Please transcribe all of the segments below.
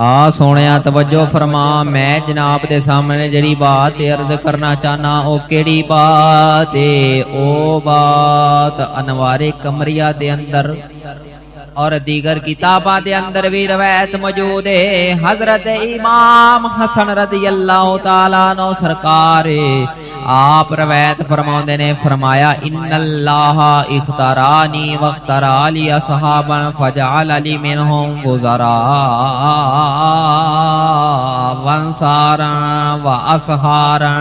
ਆ ਸੋਹਣਿਆ ਤਵੱਜੋ ਫਰਮਾ, ਮੈਂ ਜਨਾਬ ਦੇ ਸਾਹਮਣੇ ਜਿਹੜੀ ਬਾਤ ਅਰਜ਼ ਕਰਨਾ ਚਾਹਨਾ, ਉਹ ਕਿਹੜੀ ਬਾਤ ਏ? ਉਹ ਬਾਤ ਅਨਵਾਰੇ ਕਮਰੀਆ ਦੇ ਅੰਦਰ اور دیگر کتاباں دے اندر بھی روایت موجود ہے۔ حضرت امام حسن رضی اللہ تعالیٰ عنہ سرکار، آپ روایت فرماؤندے نے فرمایا، ان اللہ اختارانی واختارا لی اصحابا فجعل لی منہم وزراء وانصارا واصحارا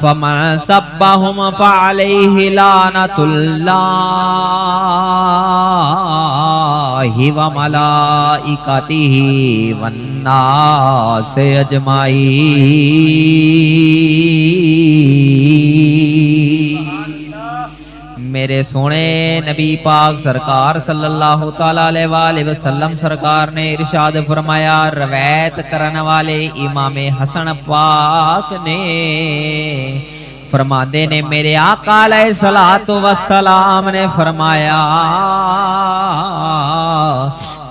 فمن سبهم فعليه لعنة الله میرے سونے نبی پاک سرکار صلی اللہ تعالی علیہ وآلہ وسلم سرکار نے ارشاد فرمایا، روایت کرنے والے امام حسن پاک نے فرماندے نے، میرے آقا علیہ الصلات والسلام نے فرمایا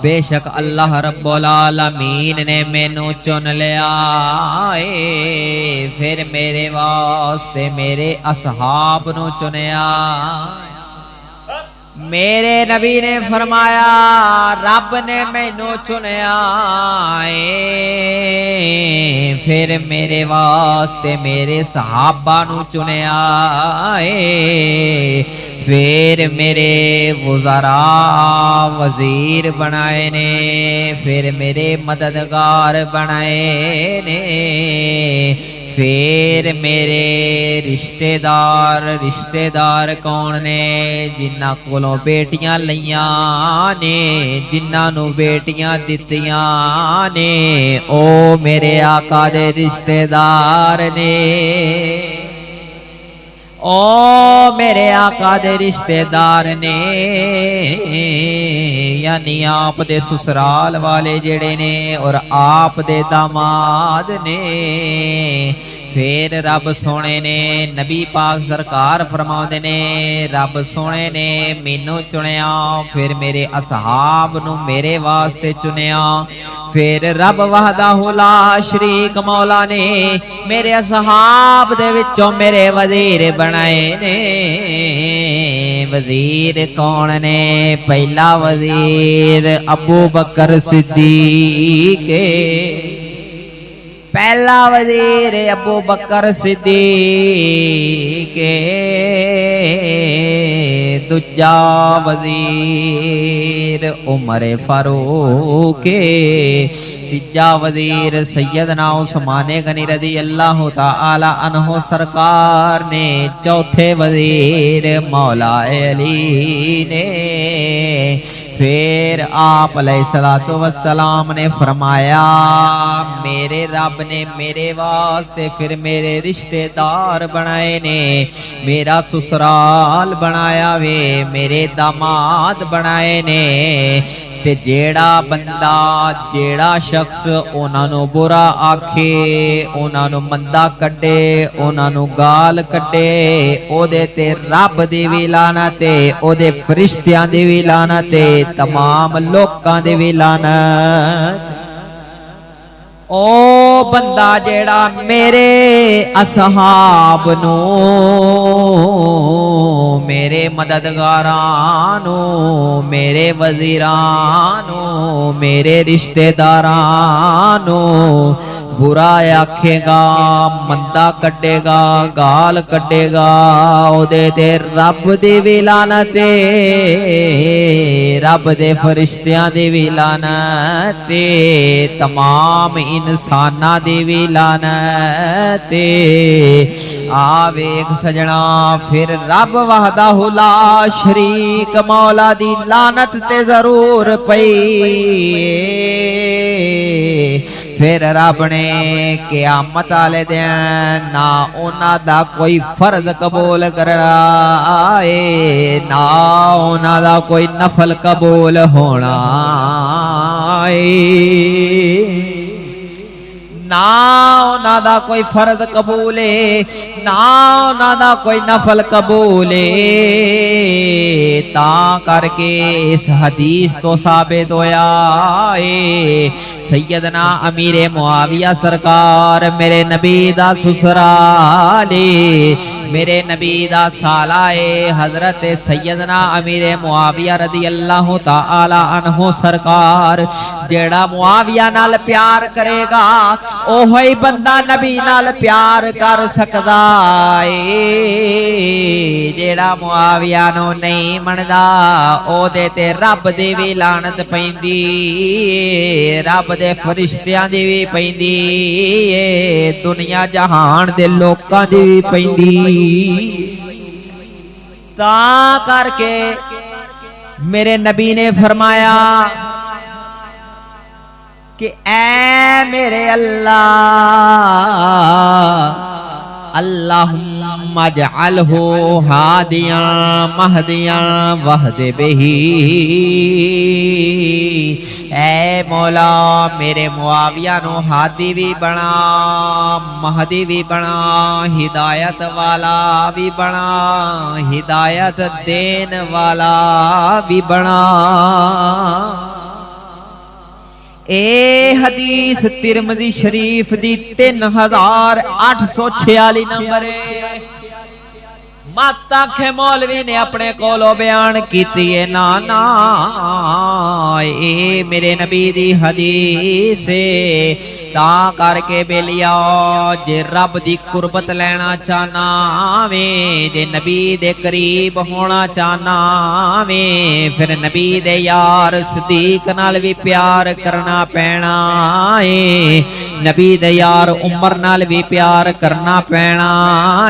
بے شک اللہ رب العالمین نے مینوں چن لیا اے پھر میرے واسطے میرے اصحاب نو چنیا میرے نبی نے فرمایا رب نے مینوں چنیا اے پھر میرے واسطے میرے صحابہ نو چنیا اے پھر میرے وزراء وزیر بنائے نے، پھر میرے مددگار بنائے نے، پھر میرے رشتہ دار رشتہ دار کون نے؟ جنہ کولوں بیٹیاں لیاں نے جنہ نو بیٹیاں دتیاں نے، او میرے آقا دے رشتہ دار نے۔ او میرے آقا دے رشتہ دار نے یعنی آپ دے سسرال والے جڑے نے اور آپ دے داماد نے پھر رب سونے نے نبی پاک سرکار فرماؤندے نے رب سونے نے مینوں چنیا پھر میرے اصحاب نو میرے واسطے چنیا پھر رب وحدہ لا شریک مولا نے میرے اصحاب دے وچوں میرے وزیر بنائے نے وزیر کون نے پہلا وزیر ابو بکر صدیق پہلا وزیر ابو بکر صدیق دجا وزیر عمر فاروق تیجا وزیر سیدنا عثمان غنی رضی اللہ تعالی عنہ سرکار نے چوتھے وزیر مولا علی نے پھر آپ علیہ الصلوۃ والسلام نے فرمایا، میرے رب نے میرے واسطے پھر میرے رشتہ دار بنائے نے، میرا سسرال بنایا وے، میرے داماد بنائے نے۔ تے جیڑا بندہ، جیڑا شخص انہاں نو برا آکھے، انہاں نو مندا کڈے، انہاں نو گال کڈے او دے تے رب دی وی لعنت تے او دے فرشتیاں دی وی لعنت تے تمام لوکاں دی وی لعنت او بندہ جیڑا میرے اصحاب نو، میرے مددگاراں نو، میرے وزیراں نو، میرے رشتہ داراں نو برا آکھے گا مندا کڈے گا گال کڈے گا او دے تے رب دی وی لعنت رب دے فرشتیاں دی وی لعنت تمام انساناں دی وی لعنت تے آ ویکھ سجنا پھر رب وحدہ لا شریک مولا دی لعنت تے ضرور پئی پھر رب نے قیامت والے دن نہ انہاں دا کوئی فرض قبول کرنا اے نہ انہاں دا کوئی نفل قبول ہونا اے نہ نہ دا کوئی فرد قبولے نہ نہ دا کوئی نفل قبول تا کر کے اس حدیث تو ثابت ہویا اے سیدنا امیر معاویہ سرکار میرے نبی دا سسرالے میرے نبی دا سالائے حضرت سیدنا امیر معاویہ رضی اللہ تعالی عنہ سرکار، جیڑا معاویہ نال پیار کرے گا، اوہی بندہ ਨਬੀ ਨਾਲ ਪਿਆਰ ਕਰ ਸਕਦਾ ਏ। ਜਿਹੜਾ ਮੁਆਵਿਆ ਨੂੰ ਨਹੀਂ ਮੰਨਦਾ, ਉਹਦੇ ਤੇ ਰੱਬ ਦੀ ਵੀ ਲਾਨਤ ਪੈਂਦੀ ਏ। ਰੱਬ ਦੇ ਫਰਿਸ਼ਤਿਆਂ ਦੀ ਵੀ ਪੈਂਦੀ ਏ। ਦੁਨੀਆ ਜਹਾਨ ਦੇ ਲੋਕਾਂ ਦੀ ਵੀ ਪੈਂਦੀ ਤਾਂ ਕਰਕੇ ਮੇਰੇ ਨਬੀ ਨੇ ਫਰਮਾਇਆ کہ اے میرے اللہ، اللہم اجعلہ ہادیاں، مہدیاں، وحد بہی۔ اے مولا، میرے معاویہ نو ہادی بھی بنا، مہدی بھی بنا، ہدایت والا بھی بنا، ہدایت دین والا بھی بنا۔ اے حدیث ترمذی شریف دی 3846 نمبر ہے۔ مات کے مولوی نے اپنے کولو بیان کیتی نانا، اے میرے نبی دی حدیث، تا کر کے بیلیا جے رب دی قربت لینا چاہنا وے، جے نبی دے قریب ہونا چاہنا وے، پھر نبی دے یار صدیق نال بھی پیار کرنا پینا، اے ਨਬੀ ਦੇ ਯਾਰ ਉਮਰ ਨਾਲ ਵੀ ਪਿਆਰ ਕਰਨਾ ਪੈਣਾ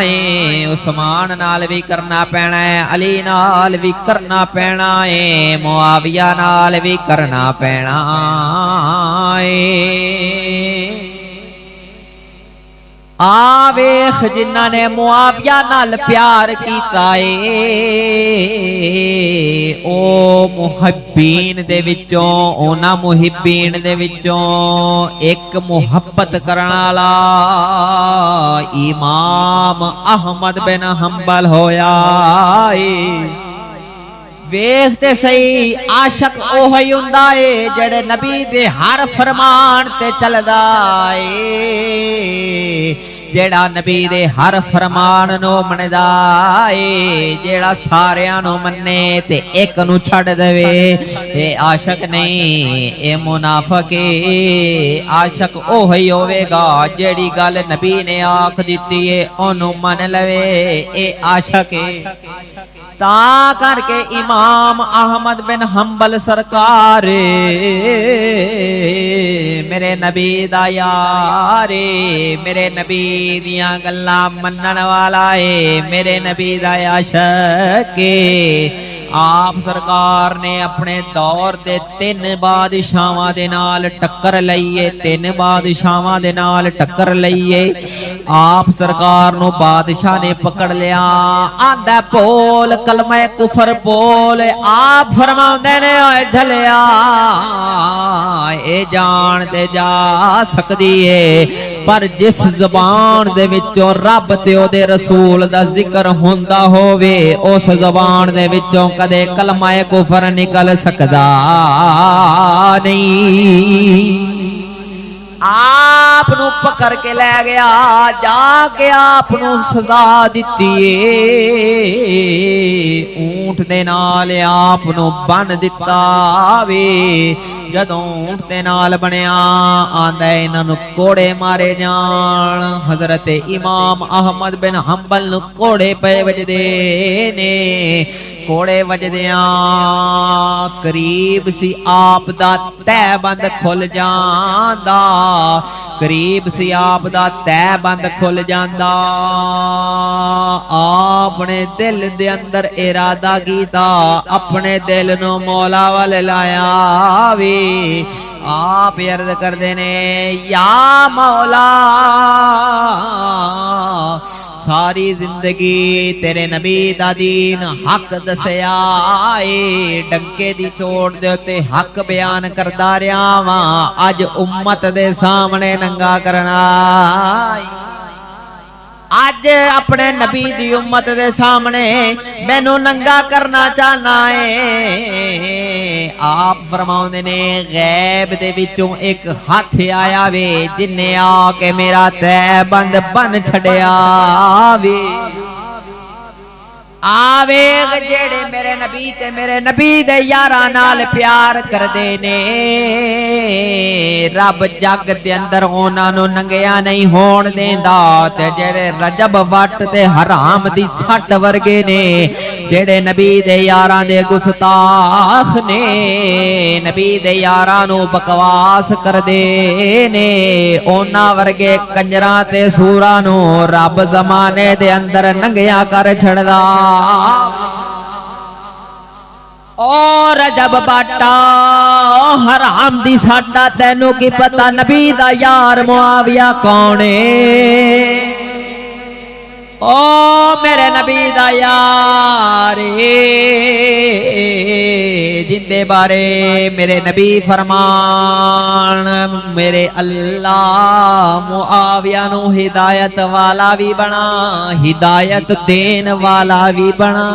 ਏ, ਉਸਮਾਨ ਨਾਲ ਵੀ ਕਰਨਾ ਪੈਣਾ ਹੈ ਅਲੀ ਨਾਲ ਵੀ ਕਰਨਾ ਪੈਣਾ ਏ ਮੁਆਵੀਆ ਨਾਲ ਵੀ ਕਰਨਾ ਪੈਣਾ ਏ। ਆ ਵੇਖ ਜਿਨ੍ਹਾਂ ਨੇ ਮੁਆਵੀਆ ਨਾਲ ਪਿਆਰ ਕੀਤਾ ਏ। ਉਹ ਮੁਹੱਬੀਨ ਦੇ ਵਿੱਚੋਂ, ਉਹਨਾਂ ਮੁਹੱਬੀਨ ਦੇ ਵਿੱਚੋਂ ਇੱਕ ਮੁਹੱਬਤ ਕਰਨ ਵਾਲਾ ਇਮਾਮ ਅਹਿਮਦ ਬਿਨ ਹੰਬਲ ਹੋਇਆ ਏ। ویختے سہی، عاشق اوہی ہوندا اے، جڑے نبی دے ہر فرمان تے چلدا اے۔ جڑا نبی دے ہر فرمان نو مندا اے، جڑا سارے آنو مننے تے ایک نو چھڑ دوے اے عاشق نہیں، اے منافق اے۔ عاشق اوہی ہوے گا جڑی گال نبی نے آکھ دیتی ہے انو من لوے۔ اے عاشق اے۔ تا کر کے امام احمد بن حنبل سرکار، میرے نبی دا یار، میرے نبی دیا گلا منن والا ہے، میرے نبی دا عاشق آپ سرکار نے اپنے دور دے تین بادشاہاں دے نال ٹکر لئیے تین بادشاہاں دے نال ٹکر لئیے آپ سرکار نو بادشاہ نے پکڑ لیا آندا بول کلمہ کفر بول آپ فرماوندے نے اوئے جھلیا اے جان تے جا سکدی اے ਪਰ ਜਿਸ ਜ਼ਬਾਨ ਦੇ ਵਿੱਚੋਂ ਰੱਬ ਤੇ ਉਹਦੇ ਰਸੂਲ ਦਾ ਜ਼ਿਕਰ ਹੁੰਦਾ ਹੋਵੇ, ਉਸ ਜ਼ਬਾਨ ਦੇ ਵਿੱਚੋਂ ਕਦੇ ਕਲਮਾਏ ਕੁਫਰ ਨਿਕਲ ਸਕਦਾ ਨਹੀਂ। ਆਪ ਨੂੰ ਪਕੜ ਕੇ ਲੈ ਗਿਆ, ਜਾ ਕੇ ਆਪ ਨੂੰ ਸਜ਼ਾ ਦਿੱਤੀ ਏ। اونٹ دے نال آپ نو بن دتا وے جدوں اونٹ دے نال بنیا آندا انہاں نو کوڑے مارے جان حضرت امام احمد بن حنبل نو کوڑے پے وجدے نے کوڑے وجدیاں قریب سی آپ دا تہ بند کھل جاندا قریب سی آپ دا تہ بند کھل جاندا آپ نے دل دے اندر ارادہ کیتا اپنے دل نو مولا وال لایا وی آپ عرض کردے نے یا مولا ساری زندگی تیرے نبی دا دین حق دسیا اے ڈنکے دی چوڑ دے تے حق بیان کردا رہیا واں اج امت دے سامنے ننگا کرنا ਅੱਜ ਆਪਣੇ ਨਬੀ ਦੀ ਉਮਤ ਦੇ ਸਾਹਮਣੇ ਮੈਨੂੰ ਨੰਗਾ ਕਰਨਾ ਚਾਹਨਾ ਏ। ਆਪ ਫਰਮਾਉਂਦੇ ਨੇ ਗੈਬ ਦੇ ਵਿੱਚੋਂ ਇੱਕ ਹੱਥ ਆਇਆ ਵੇ ਜਿਨੇ ਆ ਕੇ ਮੇਰਾ ਤੈ ਬੰਦ ਬਨ ਛੜਿਆ ਵੇ। آویغ جیڑے میرے نبی تے میرے نبی دے یاراں پیار کردے نے۔ رب جگ دے اندر انہاں نو ننگیاں نہیں ہون دیندا تے جیڑے رجب وٹ تے حرام دی چھٹ ورگے نے، جیڑے نبی دے یاراں دے گستاخ نے، نبی دے یاراں بکواس کردے نے۔ انہاں ورگے کنجراں تے سوراں نو رب زمانے دے اندر ننگیاں کر چھڑدا۔ اور جب باٹا ہر حمدی ساٹا تینوں کی پتہ نبی دا یار معاویہ کونے او میرے نبی دا یار جندے بارے، میرے نبی فرمان، میرے اللہ معاویہ نو ہدایت والا بھی بنا، ہدایت دین والا بھی بنا۔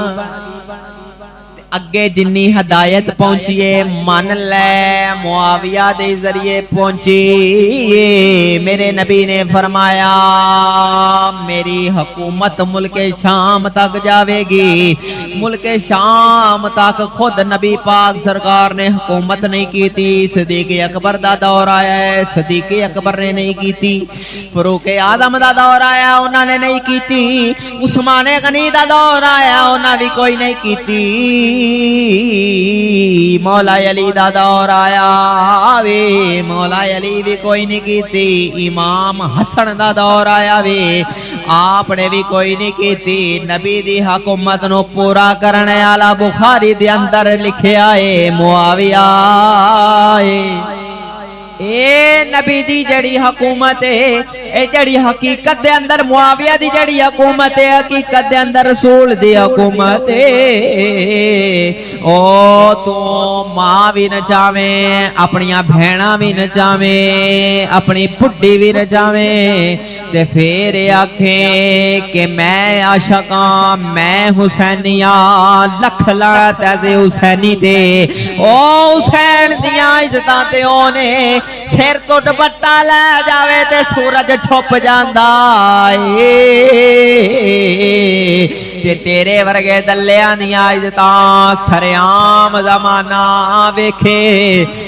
اگے جنی ہدایت پہنچیے مان لے معاویہ دے ذریعے پہنچی میرے نبی نے فرمایا میری حکومت ملک شام تک جاوے گی ملک شام تک خود نبی پاک سرکار نے حکومت نہیں کی تھی صدیق اکبر دا دور آیا ہے صدیق اکبر نے نہیں کی تھی فروق آدم دا دور آیا انہوں نے نہیں کی تھی عثمان غنی دا دور آیا انہوں نے بھی کوئی نہیں کی تھی ਮੌਲਾ ਅਲੀ ਦਾ ਦੌਰ ਆਇਆ ਵੇ। ਮੌਲਾ ਅਲੀ ਵੀ ਕੋਈ ਨਹੀਂ ਕੀਤੀ। ਇਮਾਮ ਹਸਨ ਦਾ ਦੌਰ ਆਇਆ ਵੇ। ਆਪਨੇ ਵੀ ਕੋਈ ਨਹੀਂ ਕੀਤੀ। ਨਬੀ ਦੀ ਹਕੂਮਤ ਨੂੰ ਪੂਰਾ ਕਰਨ ਵਾਲਾ ਬੁਖਾਰੀ ਦੇ ਅੰਦਰ ਲਿਖਿਆ ਏ, ਮੁਆਵਿਆ ਏ। اے نبی دی جڑی حکومت ہے، اے جڑی حقیقت دے اندر، معاویہ دی جڑی حکومت ہے، حقیقت دے اندر، رسول دی حکومت ہے۔ او تو ماں بھی نچاویں اپنی بھینا بھی نچاویں اپنی پڈی بھی نچاویں تے پھر آکھیں کہ میں عاشقاں میں حسینیاں لکھ لعنت ہے حسینی دے او حسین دیاں عزتاں تے اونے سر تو دوپٹا لے جاوے تے سورج چھپ جاندا تے تیرے ورگے دلے آنی آئی جتا سر سریام زمانہ ویکھے۔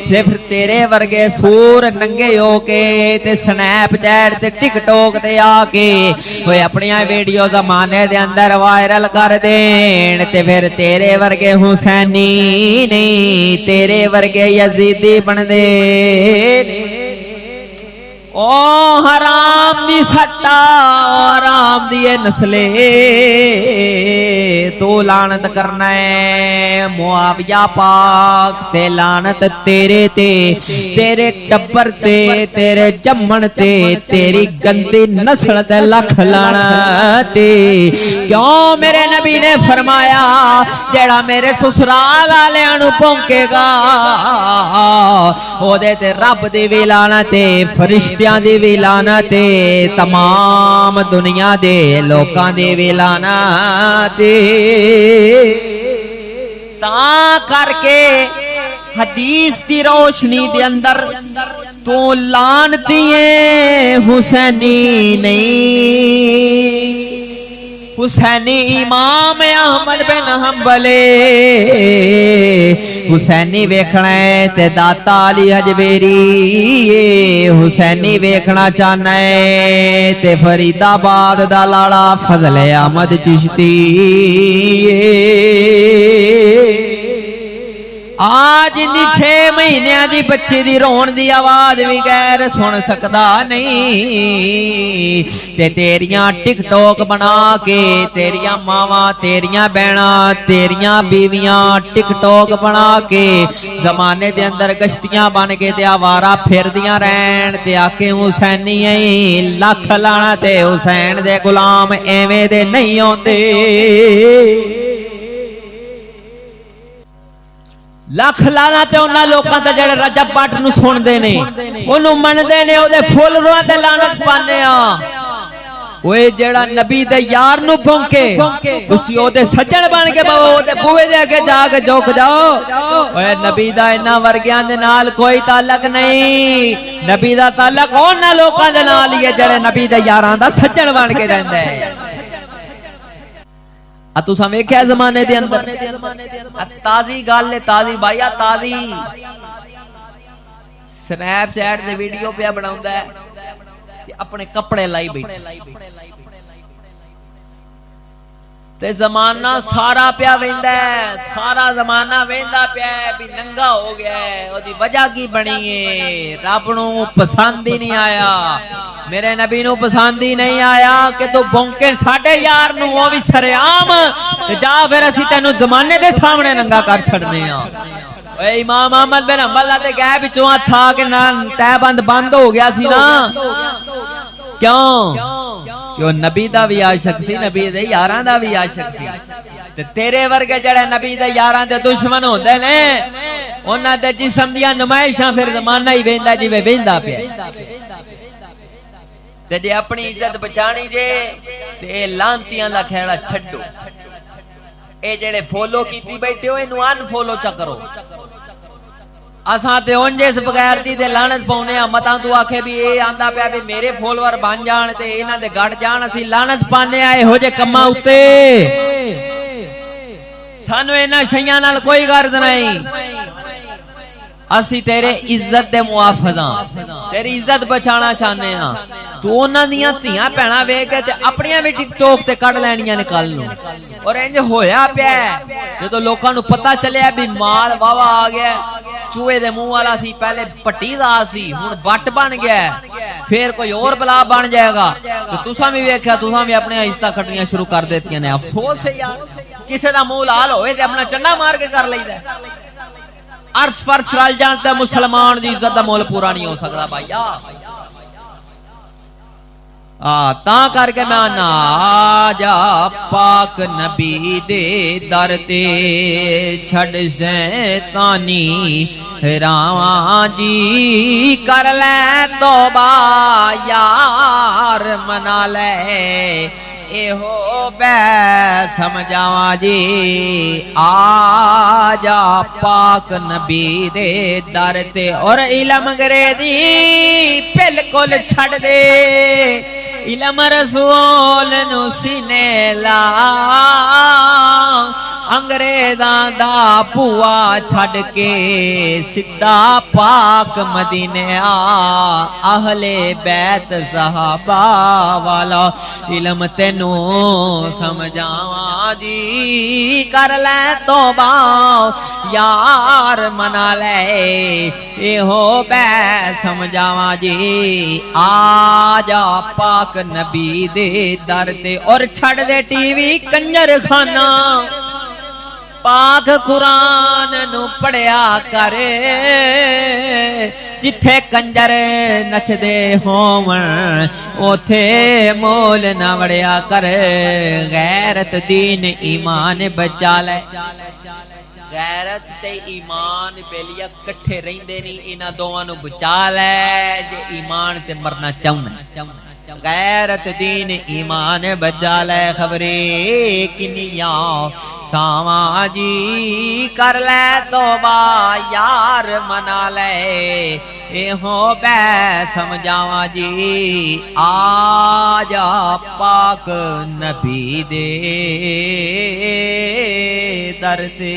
تے پھر تیرے ورگے سور ننگے ہو کے تے سنیپ چیٹ تے ٹک ٹوک تے آکے کے۔ اپنی اپنی ویڈیو زمانے دے اندر وائرل کر دین۔ تے پھر تیرے ورگے حسینی نہیں، تیرے ورگے یزیدی بن دے۔ ನೇನೇ او حرام دی سٹا، حرام دی نسلے۔ تو لانت کرنا ہے، معاویہ پاک تے لانت تیرے تے، تیرے ٹبر تے، تیرے جمن تے، تیری گندی نسل تے لکھ لانا کیوں میرے نبی نے فرمایا، جیڑا میرے سسرال والےاں نو پونکے گا او دے تے رب دی وی لانا تے فرشتے بندیاں دی وی لعنت تمام دنیا دے لوکاں دی وی لعنت تا کر کے حدیث دی روشنی دے اندر تو لانتی حسینی نہیں حسینی امام احمد بن حنبلے۔ حسینی ویکھنا ہے تے داتا علی حجبیری۔ حسینی ویکھنا چاہنا ہے تے فرید آباد دا لاڑا فضل احمد چشتی۔ ਆ ਜਿੰਦੀ 6 ਮਹੀਨਿਆਂ ਦੀ ਬੱਚੀ ਦੀ ਰੋਣ ਦੀ ਆਵਾਜ਼ ਵੀ ਗੈਰ ਸੁਣ ਸਕਦਾ ਨਹੀਂ। ਤੇ ਤੇਰੀਆਂ ਟਿਕਟੋਕ ਬਣਾ ਕੇ ਤੇਰੀਆਂ ਮਾਵਾਂ, ਤੇਰੀਆਂ ਭੈਣਾਂ ਤੇਰੀਆਂ ਬੀਵੀਆਂ ਟਿਕਟੋਕ ਬਣਾ ਕੇ ਜ਼ਮਾਨੇ ਦੇ ਅੰਦਰ ਗਸ਼ਤੀਆਂ ਬਣ ਕੇ ਤੇ ਆਵਾਰਾ ਫਿਰਦੀਆਂ ਰਹਿਣ ਤੇ ਆਕੇ ਹੁਸੈਨੀ ਐ ਲੱਖ ਲਾਣਾ ਤੇ ਹੁਸੈਨ ਦੇ ਗੁਲਾਮ ਐਵੇਂ ਦੇ ਨਹੀਂ ਆਉਂਦੇ। لکھ لانا تے انہاں لوکاں تے جڑے رجب پٹ نو سن دے نے اونوں من دے نے او دے پھول روان تے لعنت پانے آ اوے جڑا نبی دے یار نو بھونکے تسی او دے سجن بن کے بابا او دے بوئے دے اگے جا کے جھک جاؤ اوے نبی دا انہاں ورگیاں دے نال کوئی تعلق نہیں نبی دا تعلق انہاں لوکاں دے نال ہی ہے جڑے نبی دے یاراں دا سجن بن کے رہندے ਆ ਤੁਸੀਂ ਵੇਖਿਆ ਜ਼ਮਾਨੇ ਦੇ ਅੰਦਰ? ਆ ਤਾਜ਼ੀ ਗੱਲ ਹੈ ਤਾਜ਼ੀ ਭਾਈ ਆ ਤਾਜ਼ੀ। ਸਨੈਪਚੈਟ ਤੇ ਵੀਡੀਓ ਪਿਆ ਬਣਾਉਂਦਾ ਹੈ ਤੇ ਆਪਣੇ ਕੱਪੜੇ ਲਾਈ ਬੈਠਾ। ਤੇ ਜ਼ਮਾਨਾ ਸਾਰਾ ਪਿਆ ਵੇਂਦਾ ਹੈ ਸਾਰਾ ਜ਼ਮਾਨਾ ਵੇਂਦਾ ਪਿਆ ਹੈ ਵੀ ਨੰਗਾ ਹੋ ਗਿਆ ਹੈ ਉਹਦੀ ਵਜ੍ਹਾ ਕੀ ਬਣੀ ਏ? ਰੱਬ ਨੂੰ ਪਸੰਦ ਹੀ ਨਹੀਂ ਆਇਆ। ਮੇਰੇ ਨਬੀ ਨੂੰ ਪਸੰਦ ਹੀ ਨਹੀਂ ਆਇਆ ਕਿ ਤੂੰ ਬੌਂਕੇ ਸਾਡੇ ਯਾਰ ਨੂੰ ਉਹ ਵੀ ਸਰਿਆਮ ਤੇ ਜਾ ਫਿਰ ਅਸੀਂ ਤੈਨੂੰ ਜ਼ਮਾਨੇ ਦੇ ਸਾਹਮਣੇ ਨੰਗਾ ਕਰ ਛੱਡਨੇ ਆ। ਓਏ ਇਮਾਮ ਅਹਮਦ ਬਿਨ ਹੰਬਲ ਤੇ ਗਏ ਵਿੱਚੋਂ ਹੱਥ ਆ ਕੇ ਨਾ ਤੈਬੰਦ ਬੰਦ ਹੋ ਗਿਆ ਸੀ ਨਾ। کیوں؟ کہ نبی دا بھی عاشق سی نبی دے یاراں دا بھی عاشق سی۔ تے تیرے ورگے جڑے نبی دے یاراں دے دشمن ہوندے نے انہاں دے جسم دیاں نمائشاں پھر زمانہ ہی ویندا جویں ویندا پیا تے جے اپنی عزت بچانی جے تے لانتیاں دا کھیڑا چھڈو۔ اے جڑے فالو کیتی بیٹھے ہو اینو ان فالو چا کرو۔ ਅਸਾਂ ਤੇ ਉਂਝ ਇਸ ਬਗੈਰਤੀ ਦੇ ਲਾਣਤ ਪਾਉਨੇ ਆ ਮਤਾਂ ਤੂੰ ਆਖੇ ਵੀ ਇਹ ਆਂਦਾ ਪਿਆ ਵੀ ਮੇਰੇ ਫੋਲੋਅਰ ਬਣ ਜਾਣ ਤੇ ਇਹਨਾਂ ਦੇ ਗੜ ਜਾਣ ਅਸੀਂ ਲਾਣਤ ਪਾਣੇ ਆ ਇਹੋ ਜੇ ਕੰਮਾਂ ਉੱਤੇ ਸਾਨੂੰ ਇਹਨਾਂ ਸ਼ਈਆਂ ਨਾਲ ਕੋਈ ਗਰਜ਼ ਨਹੀਂ ਅਸੀਂ ਤੇਰੇ ਇੱਜ਼ਤ ਦੇ ਮੁਆਫਜ਼ਾਂ ਤੇਰੀ ਇੱਜ਼ਤ ਬਚਾਉਣਾ ਚਾਹੁੰਦੇ ਹਾਂ ਤੂੰ ਉਹਨਾਂ ਦੀਆਂ ਧੀਆਂ ਭੈਣਾਂ ਵੇਖ ਕੇ ਤੇ ਆਪਣੀਆਂ ਵੀ ਟਿਕਟੋਕ ਤੇ ਕੱਢ ਲੈਣੀਆਂ ਨੇ ਕੱਲ ਨੂੰ ਔਰ ਇੰਜ ਹੋਇਆ ਪਿਆ ਜਦੋਂ ਲੋਕਾਂ ਨੂੰ ਪਤਾ ਚੱਲਿਆ ਵੀ ਮਾਲ ਵਾਵਾ ਆ ਗਿਆ چوے منہ والا بلا بن جائے گا تب ویک بھی اپنے عزت کٹنیاں شروع کر دیے نے افسوس کسی کا من لال ہوئے اپنا چنڈا مار کے کر لے ارش پر مسلمان دی عزت دا مول پورا نہیں ہو سکدا بھائی ਤਾਂ ਕਰਕੇ ਮੈਂ ਨਾ ਆ ਜਾ ਪਾਕ ਨਬੀ ਦੇ ਦਰ ਤੇ ਛੱਡ ਸ਼ੈਤਾਨੀ ਰਾਵਾਂ ਜੀ ਕਰ ਲੈ ਤੋਬਾ ਯਾਰ ਮਨਾ ਲੈ ਇਹੋ ਬੈ ਸਮਝਾਵਾਂ ਜੀ ਆ ਜਾ ਪਾਕ ਨਬੀ ਦੇ ਦਰ ਤੇ ਔਰ ਇਲਮ ਗਰੇਦੀ ਬਿਲਕੁਲ ਛੱਡ ਦੇ علم رسول نو سینے لا. انگریدان دا پوا چھڑ کے سیدھا پاک مدینہ آ بیت صحابہ والا، علم تینو سمجھا جی کر لے توبہ، یار منا لے اے ہو بے سمجھاواں جی آ جا پاک ਪਾਕ ਨਬੀ ਦੇ ਦਰ ਤੇ ਔਰ ਛੱਡ ਦੇ ਟੀਵੀ ਕੰਜਰ ਖਾਨਾ ਪਾਕ ਕੁਰਾਨ ਨੂੰ ਪੜਿਆ ਕਰ, ਜਿੱਥੇ ਕੰਜਰ ਨੱਚਦੇ ਹੋਵਣ, ਉਥੇ ਮੋਲ ਨਾ ਵੜਿਆ ਕਰ। ਗੈਰਤ ਦੀਨ ਈਮਾਨ ਬਚਾ ਲੈ। ਗੈਰਤ ਤੇ ਈਮਾਨ ਬੇਲੀਆ ਇਕੱਠੇ ਰਹਿੰਦੇ ਨਹੀਂ, ਇਹਨਾਂ ਦੋਵਾਂ ਨੂੰ ਬਚਾ ਲੈ, ਜੇ ਈਮਾਨ ਤੇ ਮਰਨਾ ਚਾਹੁੰਦਾ। غیرت دین ایمان بجا لے خبرے کنیا ساواں جی کر لے توبہ، یار منا لے۔ اے ہو بے سمجھاواں جی آ جا پاک نبی دے درتے